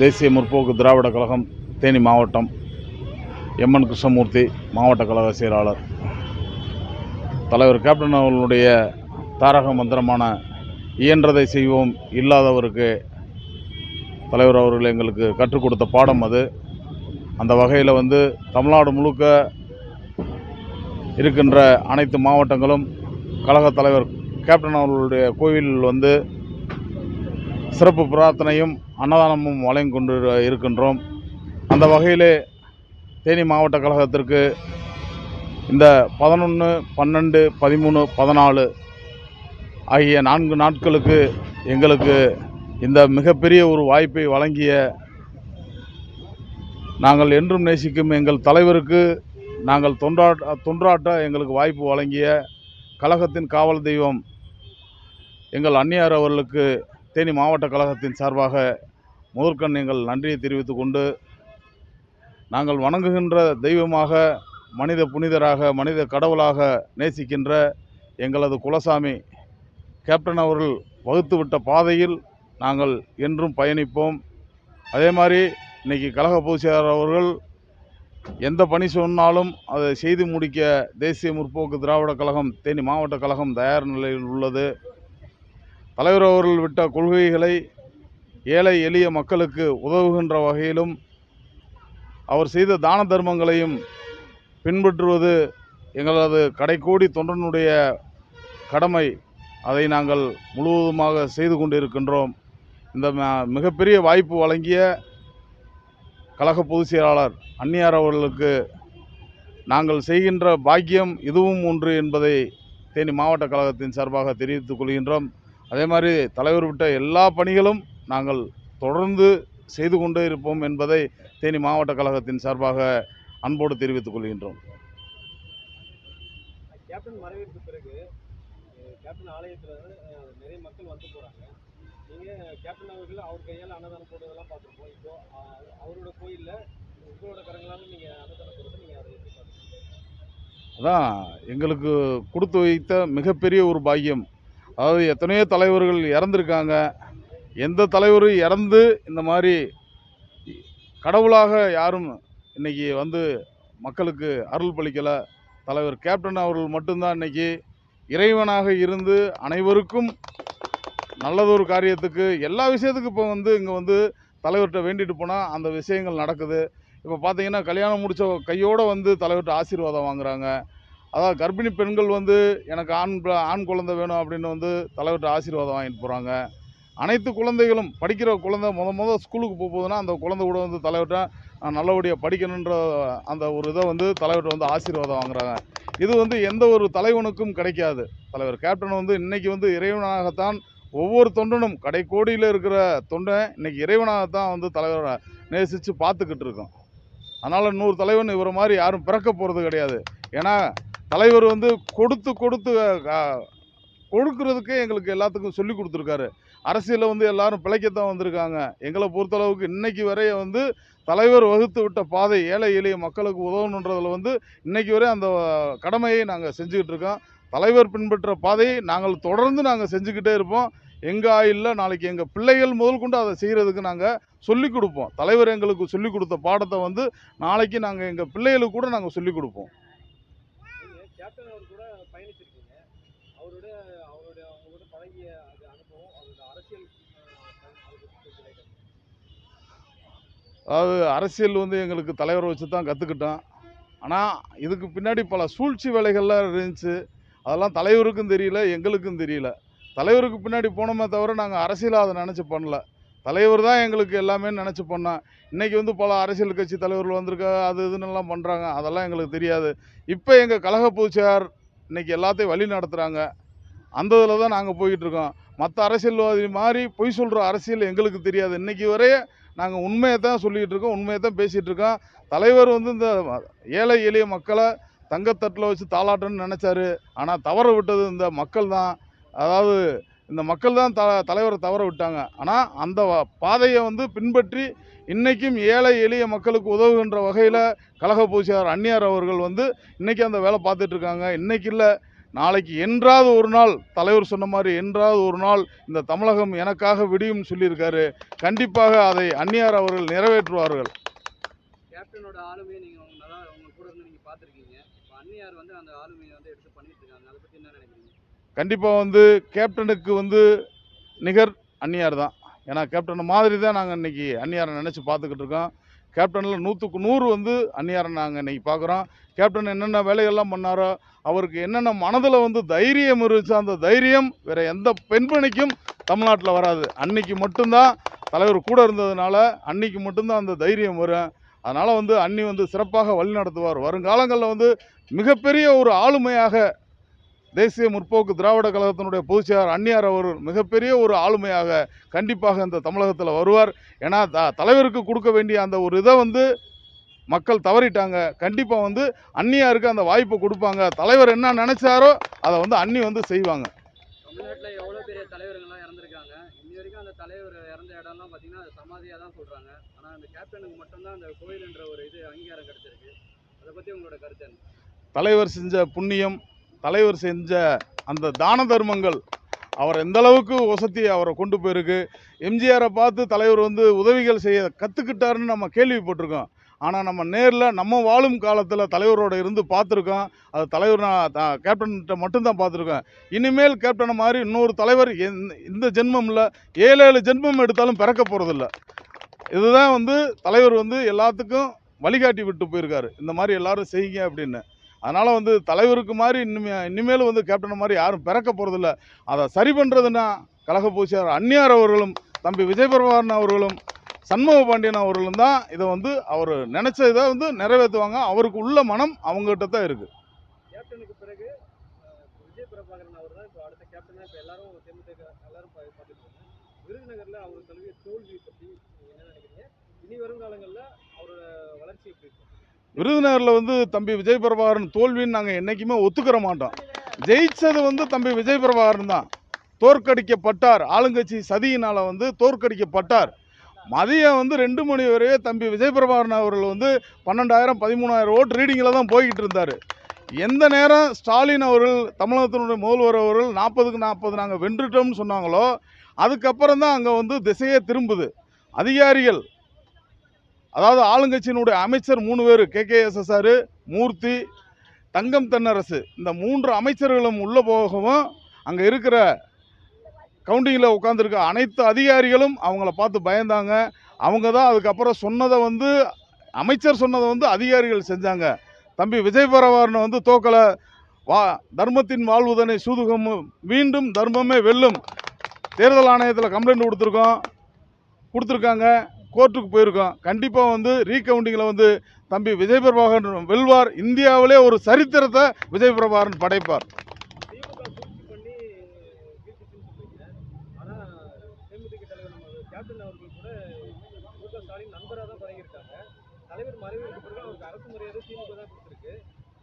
தேசிய முற்போக்கு திராவிட கழகம் தேனி மாவட்டம் எம்என் கிருஷ்ணமூர்த்தி மாவட்ட கழக செயலாளர். தலைவர் கேப்டன் அவர்களுடைய தாரக மந்திரமான இயன்றதை செய்வோம் இல்லாதவருக்கு தலைவர் அவர்கள் எங்களுக்கு கற்றுக் கொடுத்த பாடம் அது. அந்த வகையில் வந்து தமிழ்நாடு முழுக்க இருக்கின்ற அனைத்து மாவட்டங்களும் கழக தலைவர் கேப்டன் அவர்களுடைய கோவிலில் வந்து சிறப்பு பிரார்த்தனையும் அன்னதானமும் வழங்கி கொண்டு இருக்கின்றோம். அந்த வகையிலே தேனி மாவட்ட கழகத்திற்கு இந்த பதினொன்று பன்னெண்டு பதிமூணு பதினாலு ஆகிய நான்கு நாட்களுக்கு எங்களுக்கு இந்த மிகப்பெரிய ஒரு வாய்ப்பை வழங்கிய நாங்கள் என்றும் நேசிக்கும் எங்கள் தலைவருக்கு நாங்கள் தொண்டாட்ட தொன்றாட்ட எங்களுக்கு வாய்ப்பு வழங்கிய கழகத்தின் காவல் தெய்வம் எங்கள் அன்னியார் அவர்களுக்கு தேனி மாவட்ட கழகத்தின் சார்பாக முதற்கண் எங்கள் நன்றியை தெரிவித்து கொண்டு நாங்கள் வணங்குகின்ற தெய்வமாக மனித புனிதராக மனித கடவுளாக நேசிக்கின்ற எங்களது குலசாமி கேப்டன் அவர்கள் வகுத்துவிட்ட பாதையில் நாங்கள் என்றும் பயணிப்போம். அதே மாதிரி இன்றைக்கி கழக பொதுச்செயலாளர் அவர்கள் எந்த பணி சொன்னாலும் அதை செய்து முடிக்க தேசிய முற்போக்கு திராவிட கழகம் தேனி மாவட்ட கழகம் தயார் நிலையில் உள்ளது. தலைவர் அவர்கள் விட்ட கொள்கைகளை ஏழை எளிய மக்களுக்கு உதவுகின்ற வகையிலும் அவர் செய்த தான தர்மங்களையும் பின்பற்றுவது எங்களது கடைக்கோடி தொண்டனுடைய கடமை. அதை நாங்கள் முழுவதுமாக செய்து கொண்டிருக்கின்றோம். இந்த மிகப்பெரிய வாய்ப்பு வழங்கிய கழக பொதுச் செயலாளர் அந்நியார் அவர்களுக்கு நாங்கள் செய்கின்ற பாக்கியம் இதுவும் ஒன்று என்பதை தேனி மாவட்ட கழகத்தின் சார்பாக தெரிவித்துக் கொள்கின்றோம். அதே மாதிரி தலைவர் விட்ட எல்லா பணிகளும் நாங்கள் தொடர்ந்து செய்து கொண்டே இருப்போம் என்பதை தேனி மாவட்ட கழகத்தின் சார்பாக அன்போடு தெரிவித்துக் கொள்கின்றோம். கேப்டன் மறைவிற்கு பிறகு அஹ், கேப்டன் ஆலயத்தில் அஹ், நிறைய மக்கள் வந்து போகிறாங்க நீங்கள் கேப்டன் அவர்கள் அவர் கையால் அன்னதானம் போடுறதெல்லாம் பார்த்துருப்போம். இப்போ அஹ், அவரோட கோயிலில் உங்களோட கரங்களால் நீங்கள் அன்னதானம் போடுறது நீங்கள் அதை எப்படி பார்க்குறீங்க? அதான் எங்களுக்கு கொடுத்து வைத்த மிகப்பெரிய ஒரு பாக்கியம். அதாவது எத்தனையோ தலைவர்கள் இறந்துருக்காங்க. எந்த தலைவரும் இறந்து இந்த மாதிரி கடவுளாக யாரும் இன்னைக்கு வந்து மக்களுக்கு அருள் பளிக்கலை. தலைவர் கேப்டன் அவர்கள் மட்டும்தான் இன்னைக்கு இறைவனாக இருந்து அனைவருக்கும் நல்லதொரு காரியத்துக்கு எல்லா விஷயத்துக்கும் இப்போ வந்து இங்கே வந்து தலைவர்கிட்ட வேண்டிட்டு போனால் அந்த விஷயங்கள் நடக்குது. இப்போ பார்த்தீங்கன்னா கல்யாணம் முடித்த கையோடு வந்து தலைவர்கிட்ட ஆசீர்வாதம் வாங்குறாங்க. அதாவது கர்ப்பிணி பெண்கள் வந்து எனக்கு ஆண் ஆண் குழந்தை வேணும் அப்படின்னு வந்து தலைவர்கிட்ட ஆசீர்வாதம் வாங்கிட்டு போகிறாங்க அனைத்து குழந்தைகளும் படிக்கிற குழந்தை முத முத ஸ்கூலுக்கு போக போகுதுன்னா அந்த குழந்தை கூட வந்து தலைவர்கிட்ட நல்லபடியாக படிக்கணுன்ற அந்த ஒரு இதை வந்து தலைவர்கிட்ட வந்து ஆசீர்வாதம் வாங்குறாங்க. இது வந்து எந்த ஒரு தலைவனுக்கும் கிடைக்காது. தலைவர் கேப்டன் வந்து இன்றைக்கி வந்து இறைவனாகத்தான் ஒவ்வொரு தொண்டனும் கடைக்கோடியில் இருக்கிற தொண்டை இன்றைக்கி இறைவனாகத்தான் வந்து தலைவரை நேசித்து பார்த்துக்கிட்டு இருக்கோம். அதனால் இன்னொரு தலைவன் இவரை மாதிரி யாரும் பிறக்க போகிறது கிடையாது. ஏன்னா தலைவர் வந்து கொடுத்து கொடுத்து அஹ், கொடுக்கறதுக்கே எங்களுக்கு எல்லாத்துக்கும் சொல்லி கொடுத்துருக்காரு. அரசியலில் வந்து எல்லாரும் பிழைக்கத்தான் வந்திருக்காங்க. எங்களை பொறுத்தளவுக்கு இன்றைக்கி வரைய வந்து தலைவர் வகுத்து விட்ட பாதை ஏழை எளிய மக்களுக்கு உதவணுன்றதில் வந்து இன்றைக்கி வரை அந்த கடமையை நாங்கள் செஞ்சுக்கிட்டு இருக்கோம். தலைவர் பின்பற்ற பாதையை நாங்கள் தொடர்ந்து நாங்கள் செஞ்சுக்கிட்டே இருப்போம். எங்கள் ஆயுளில் நாளைக்கு எங்கள் பிள்ளைகள் முதல் கொண்டு அதை செய்கிறதுக்கு நாங்கள் சொல்லிக் கொடுப்போம். தலைவர் எங்களுக்கு சொல்லிக் கொடுத்த பாடத்தை வந்து நாளைக்கு நாங்கள் எங்கள் பிள்ளைகளுக்கு கூட நாங்கள் சொல்லிக் கொடுப்போம் நீங்கள் கேப்டன் அவர் கூட பயணிச்சிருக்கீங்க அவரோட அவரோட அவங்களோட பழகிய அது அனுபவம் அவரோட அரசியல் அஹ், அதை பத்தி கொஞ்சம் light ஆ அதாவது அரசியல் வந்து எங்களுக்கு தலைவரை வச்சு தான் கற்றுக்கிட்டோம் ஆனால் இதுக்கு பின்னாடி பல சூழ்ச்சி வேலைகள்லாம் இருந்துச்சு. அதெல்லாம் தலைவருக்கும் தெரியல எங்களுக்கும் தெரியல. தலைவருக்கு பின்னாடி போனோமே தவிர நாங்கள் அரசியலாக அதை நினச்சி பண்ணல. தலைவர் தான் எங்களுக்கு எல்லாமே நினச்சி பண்ணோம் இன்றைக்கி வந்து பல அரசியல் கட்சி தலைவர்கள் வந்திருக்கா அது இதுன்னு எல்லாம் பண்ணுறாங்க அதெல்லாம் எங்களுக்கு தெரியாது. இப்போ எங்கள் கழக பொதுச்செயலாளர் இன்றைக்கி எல்லாத்தையும் வழி நடத்துகிறாங்க அந்த இதில் தான் நாங்கள் போய்கிட்டு இருக்கோம். மற்ற அரசியல்வாதி மாதிரி பொய் சொல்கிற அரசியல் எங்களுக்கு தெரியாது. இன்றைக்கி வரைய நாங்கள் உண்மையை தான் சொல்லிகிட்டு இருக்கோம் உண்மையை தான் பேசிகிட்டு இருக்கோம். தலைவர் வந்து இந்த ஏழை எளிய மக்களை தங்கத்தட்டில் வச்சு தாளாட்டணும்னு நினச்சாரு. ஆனால் தவற விட்டது இந்த மக்கள் தான். அதாவது இந்த மக்கள் தான் த தலைவரை தவற விட்டாங்க. ஆனால் அந்த பாதையை வந்து பின்பற்றி இன்றைக்கும் ஏழை எளிய மக்களுக்கு உதவுகின்ற வகையில் கழக பூசியார் அந்நியார் அவர்கள் வந்து இன்றைக்கி அந்த வேலை பார்த்துட்ருக்காங்க இன்றைக்கி இல்லை நாளைக்கு என்றாவது ஒரு நாள் தலைவர் சொன்ன மாதிரி என்றாவது ஒரு நாள் இந்த தமிழகம் எனக்காக விடியும் சொல்லியிருக்காரு. கண்டிப்பாக அதை அந்நியார் அவர்கள் நிறைவேற்றுவார்கள். கேப்டனோட ஆளுமையை நீங்க உங்க நல்லா உங்க கூட இருந்து நீங்க பார்த்திருக்கீங்க. இப்போ அன்னியார் வந்து அந்த ஆளுமையை வந்து எடுத்து பண்ணிட்டு இருக்காங்க. அதை பத்தி என்ன நினைக்கிறீங்க? கண்டிப்பாக வந்து கேப்டனுக்கு வந்து நிகர் அந்நியார் தான். ஏன்னா கேப்டன் மாதிரி தான் நாங்கள் இன்றைக்கி அந்நியாரை நினச்சி பார்த்துக்கிட்டு இருக்கோம். கேப்டனில் நூற்றுக்கு நூறு வந்து அந்நியாரை நாங்கள் இன்றைக்கி பார்க்குறோம் கேப்டன் என்னென்ன வேலைகள்லாம் பண்ணாரோ அவருக்கு என்னென்ன மனதில் வந்து தைரியம் இருந்துச்சு அந்த தைரியம் வேறு எந்த பெண்மணிக்கும் தமிழ்நாட்டில் வராது. அன்னைக்கு மட்டும்தான் தலைவர் கூட இருந்ததுனால அன்னைக்கு மட்டும்தான் அந்த தைரியம் வரும். அதனால் வந்து அன்னி வந்து சிறப்பாக வழி நடத்துவார். வருங்காலங்களில் வந்து மிகப்பெரிய ஒரு ஆளுமையாக தேசிய முற்போக்கு திராவிட கழகத்தினுடைய பொதுச்செயலாளர் அந்நியார் அவர் மிகப்பெரிய ஒரு ஆளுமையாக கண்டிப்பாக இந்த தமிழகத்தில் வருவார். ஏன்னா த தலைவருக்கு கொடுக்க வேண்டிய அந்த ஒரு இதை வந்து மக்கள் தவறிட்டாங்க. கண்டிப்பாக வந்து அந்நியாருக்கு அந்த வாய்ப்பை கொடுப்பாங்க. தலைவர் என்ன நினைச்சாரோ அதை வந்து அன்னி வந்து செய்வாங்க. தமிழ்நாட்டுல பெரிய தலைவர்கள்லாம் இறந்துருக்காங்க. இன்னி வரைக்கும் அந்த தலைவர் இறந்த இடம்லாம் பாத்தீங்கன்னா அது சமாதியா தான் சொல்றாங்க. ஆனா அந்த கேப்டனுக்கு மட்டும்தான் அந்த கோயில்ன்ற ஒரு இது அங்கீகாரம் கிடைச்சிருக்கு. அதை பத்தி உங்களோட கருத்து என்ன? தலைவர் செஞ்ச புண்ணியம் தலைவர் செஞ்ச அந்த தான தர்மங்கள் அவர் எந்த அளவுக்கு வசதி அவரை கொண்டு போயிருக்கு. எம்ஜிஆரை பார்த்து தலைவர் வந்து உதவிகள் செய்ய கற்றுக்கிட்டாருன்னு நம்ம கேள்விப்பட்டிருக்கோம். ஆனால் நம்ம நேரில் நம்ம வாழும் காலத்தில் தலைவரோட இருந்து பார்த்துருக்கோம். அது தலைவர் நான் கேப்டன்கிட்ட மட்டும்தான் பார்த்துருக்கோம். இனிமேல் கேப்டனை மாதிரி இன்னொரு தலைவர் இந்த ஜென்மமில் ஏழு ஏழு ஜென்மம் எடுத்தாலும் பிறக்க போகிறதில்ல இதுதான் வந்து தலைவர் வந்து எல்லாத்துக்கும் வழிகாட்டி விட்டு போயிருக்காரு. இந்த மாதிரி எல்லாரும் செய்யுங்க அப்படின்னு. அதனால் வந்து தலைவருக்கு மாதிரி இனிமே இனிமேல் வந்து கேப்டன் மாதிரி யாரும் பிறக்க போகிறதில்ல அதை சரி பண்ணுறதுன்னா கழக பூசியார் அந்நியார் அவர்களும் தம்பி விஜய் அவர்களும் சண்முக பாண்டியன் அவர்களும் தான் இதை வந்து அவர் நினச்ச இதை வந்து நிறைவேற்றுவாங்க. அவருக்கு உள்ள மனம் அவங்ககிட்ட தான் இருக்குது கேப்டனுக்கு அவர் விருதுநகர்ல தழுவிய தோல்வி பற்றி என்ன நினைக்கிறீங்க? இனி வரும் காலங்களில் அவரோட வளர்ச்சி எப்படி இருக்கும் விருதுநகரில் வந்து தம்பி விஜய் பிரபாகரன் தோல்வின்னு நாங்கள் என்றைக்குமே ஒத்துக்கிற மாட்டோம். ஜெயிச்சது வந்து தம்பி விஜய் பிரபாகரன் தான். தோற்கடிக்கப்பட்டார். ஆளுங்கட்சி சதியினால் வந்து தோற்கடிக்கப்பட்டார். மதியம் வந்து ரெண்டு மணி வரையே தம்பி விஜய் பிரபாகரன் அவர்கள் வந்து பன்னெண்டாயிரம் பதிமூணாயிரம் ஓட் ரீடிங்கில் தான் போய்கிட்டு இருந்தார். எந்த நேரம் ஸ்டாலின் அவர்கள் தமிழகத்தினுடைய முதல்வர் அவர்கள் நாற்பதுக்கு நாற்பது நாங்கள் வென்றுட்டோம்னு சொன்னாங்களோ அதுக்கப்புறம் தான் அங்கே வந்து திசையே திரும்புது. அதிகாரிகள் அதாவது ஆளுங்கட்சியினுடைய அமைச்சர் மூணு பேர் கேகேஎஸ்எஸ்ஆர் மூர்த்தி தங்கம் தென்னரசு. இந்த மூன்று அமைச்சர்களும் உள்ளே போகவும் அங்கே இருக்கிற கவுண்டிங்கில் உட்காந்துருக்க அனைத்து அதிகாரிகளும் அவங்கள பார்த்து பயந்தாங்க. அவங்க தான் அதுக்கப்புறம் சொன்னதை வந்து அமைச்சர் சொன்னதை வந்து அதிகாரிகள் செஞ்சாங்க. தம்பி விஜய் பரவாரனை வந்து தோக்கலை வா தர்மத்தின் வாழ்வுதனை சூதுகம் மீண்டும் தர்மமே வெல்லும். தேர்தல் ஆணையத்தில் கம்ப்ளைண்ட் கொடுத்துருக்கோம். கொடுத்துருக்காங்க. கோர்ட்டுக்கு போயிருக்கோம். கண்டிப்பாக வந்து ரீகவுண்டிங்கில் வந்து தம்பி விஜய் பிரபாகரன் வெல்வார். இந்தியாவிலே ஒரு சரித்திரத்தை விஜய் பிரபாகரன் படைப்பார் அரசு மரியாதை திமுக தான் கொடுத்துருக்கு.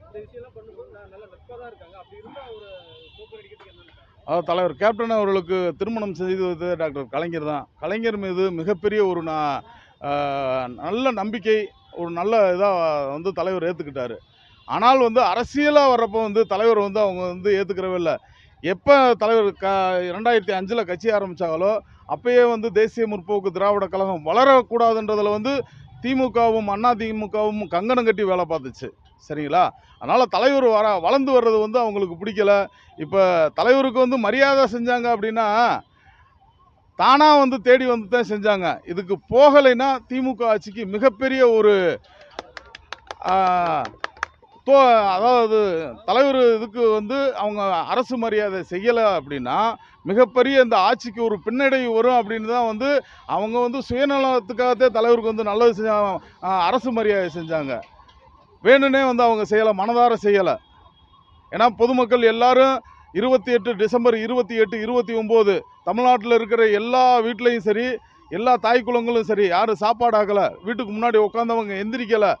இந்த விஷயம்லாம் பண்ணும்போது நல்ல நட்பாக தான் இருக்காங்க. அப்படி இருந்தால் அவரை தோற்கடிக்கிறதுக்கு என்ன அதாவது தலைவர் கேப்டன் அவர்களுக்கு திருமணம் செய்து வைத்தது டாக்டர் கலைஞர் தான். கலைஞர் மீது மிகப்பெரிய ஒரு நான் நல்ல நம்பிக்கை ஒரு நல்ல இதாக வந்து தலைவர் ஏற்றுக்கிட்டார் ஆனால் வந்து அரசியலாக வர்றப்போ வந்து தலைவர் வந்து அவங்க வந்து ஏற்றுக்கிறவே இல்லை. எப்போ தலைவர் க ரெண்டாயிரத்தி அஞ்சில் கட்சி ஆரம்பித்தாங்களோ அப்பயே வந்து தேசிய முற்போக்கு திராவிட கழகம் வளரக்கூடாதுன்றதில் வந்து திமுகவும் அண்ணா திமுகவும் கங்கணம் கட்டி வேலை பார்த்துச்சு. சரிங்களா? அதனால் தலைவர் வர வளர்ந்து வர்றது வந்து அவங்களுக்கு பிடிக்கல. இப்போ தலைவருக்கு வந்து மரியாதை செஞ்சாங்க அப்படின்னா தானாக வந்து தேடி வந்து தான் செஞ்சாங்க. இதுக்கு போகலைன்னா திமுக ஆட்சிக்கு மிகப்பெரிய ஒரு தோ அதாவது தலைவர் இதுக்கு வந்து அவங்க அரசு மரியாதை செய்யலை அப்படின்னா மிகப்பெரிய இந்த ஆட்சிக்கு ஒரு பின்னடைவு வரும் அப்படின்னு தான் வந்து அவங்க வந்து சுயநலத்துக்காகத்தே தலைவருக்கு வந்து நல்லது செஞ்ச அரசு மரியாதை செஞ்சாங்க. வேணும்னே வந்து அவங்க செய்யலை மனதார செய்யலை. ஏன்னா பொதுமக்கள் எல்லாரும் இருபத்தி எட்டு டிசம்பர் இருபத்தி எட்டு இருபத்தி ஒம்பது தமிழ்நாட்டில் இருக்கிற எல்லா வீட்லேயும் சரி எல்லா தாய் குலங்களும் சரி யாரும் சாப்பாடு ஆக்கலை வீட்டுக்கு முன்னாடி உட்காந்தவங்க எந்திரிக்கலை.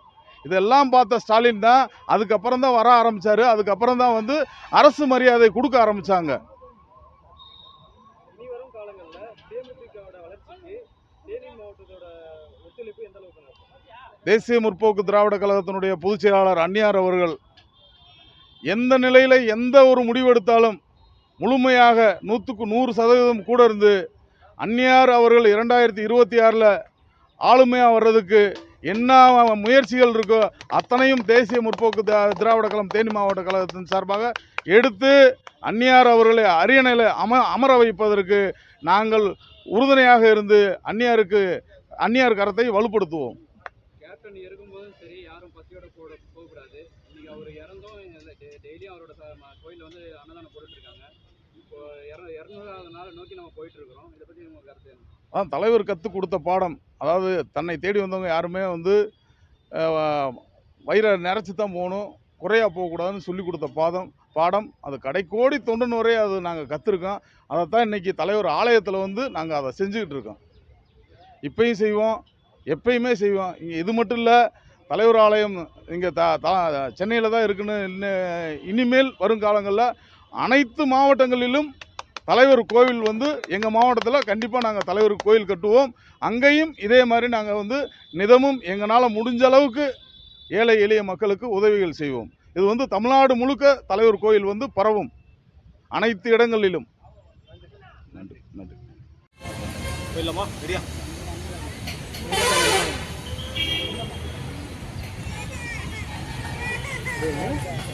இதெல்லாம் பார்த்த ஸ்டாலின் தான் அதுக்கப்புறம் தான் வர ஆரம்பித்தார் அதுக்கப்புறம் தான் வந்து அரசு மரியாதை கொடுக்க ஆரம்பித்தாங்க இனி வரும் காலங்களில் தேமுதிகவோட வளர்ச்சிக்கு தேனி மாவட்டத்தோட ஒத்துழைப்பு எந்த அளவுக்கு இருக்கும் தேசிய முற்போக்கு திராவிட கழகத்தினுடைய பொதுச் செயலாளர் அந்நியார் அவர்கள் எந்த நிலையில் எந்த ஒரு முடிவெடுத்தாலும் முழுமையாக நூற்றுக்கு நூறு சதவீதம் கூட இருந்து அந்நியார் அவர்கள் இரண்டாயிரத்தி இருபத்தி ஆறில் ஆளுமையாக வர்றதுக்கு என்ன முயற்சிகள் இருக்கோ அத்தனையும் தேசிய முற்போக்கு திராவிட கழகம் தேனி மாவட்ட கழகத்தின் சார்பாக எடுத்து அந்நியார் அவர்களை அரியணையில் அம அமர வைப்பதற்கு நாங்கள் உறுதுணையாக இருந்து அந்நியாருக்கு அந்நியார் கரத்தை வலுப்படுத்துவோம் கேப்டன் இருக்கும்போதும் சரி யாரும் பசியோட போட போகக்கூடாது. இன்றைக்கி அவர் இறந்தும் டெய்லியும் அவரோட கோயிலில் வந்து அன்னதானம் போட்டுட்டு இப்போ நாள் நோக்கி நம்ம இதை கருத்து அதான் தலைவர் கற்றுக் கொடுத்த பாடம். அதாவது தன்னை தேடி வந்தவங்க யாருமே வந்து வயிறை நிறச்சி தான் போகணும். குறையாக போகக்கூடாதுன்னு சொல்லி கொடுத்த பாதம் பாடம். அது கடைக்கோடி தொண்டன் வரை அது நாங்கள் கற்றுருக்கோம் அதைத்தான் இன்னைக்கு தலைவர் ஆலயத்தில் வந்து நாங்கள் அதை செஞ்சுக்கிட்டு இருக்கோம். இப்பயும் செய்வோம் எப்பயுமே செய்வோம். இங்கே இது மட்டும் இல்லை தலைவர் ஆலயம் இங்கே த சென்னையில் தான் இருக்குன்னு இனிமேல் வருங்காலங்களில் அனைத்து மாவட்டங்களிலும் தலைவர் கோவில் வந்து எங்கள் மாவட்டத்தில் கண்டிப்பாக நாங்கள் தலைவர் கோயில் கட்டுவோம். அங்கேயும் இதே மாதிரி நாங்கள் வந்து நிதமும் எங்களால் முடிஞ்ச அளவுக்கு ஏழை எளிய மக்களுக்கு உதவிகள் செய்வோம். இது வந்து தமிழ்நாடு முழுக்க தலைவர் கோயில் வந்து பரவும் அனைத்து இடங்களிலும். நன்றி நன்றி. இல்லைம்மா சரியா Beleza?